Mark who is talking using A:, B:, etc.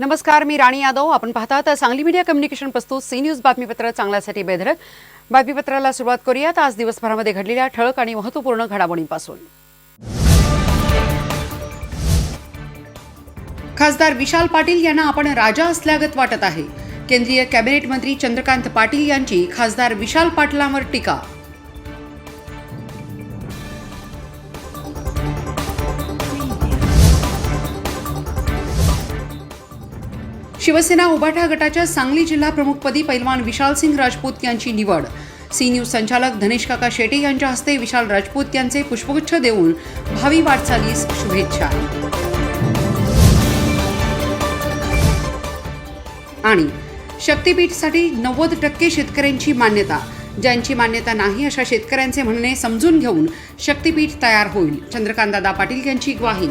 A: नमस्कार मी राणी यादव. आपण पाहतात सांगली मीडिया कम्युनिकेशन प्रस्तुत सी न्यूज बातमीपत्र चांगल्यासाठी बेधडक. बातमीपत्राला सुरुवात करूयात. आज दिवसभरामध्ये घडलेल्या ठळक आणि महत्त्वपूर्ण घडामोडींपासून. खासदार विशाल पाटील यांना आपण राजा असल्यागत वाटत आहे. केंद्रीय कॅबिनेट मंत्री चंद्रकांत पाटील यांची खासदार विशाल पाटलांवर टीका. शिवसेना उभाठा गटाच्या सांगली जिल्हा प्रमुखपदी पैलवान विशाल सिंग राजपूत यांची निवड. सी न्यूज संचालक धनेश काका शेटे यांच्या हस्ते विशाल राजपूत यांचे पुष्पगुच्छ देऊन भावी वाटचालीस शुभेच्छा. आणि शक्तीपीठसाठी नव्वद टक्के शेतकऱ्यांची मान्यता. ज्यांची मान्यता नाही अशा शेतकऱ्यांचे म्हणणे समजून घेऊन शक्तीपीठ तयार होईल. चंद्रकांतदादा पाटील यांची ग्वाही.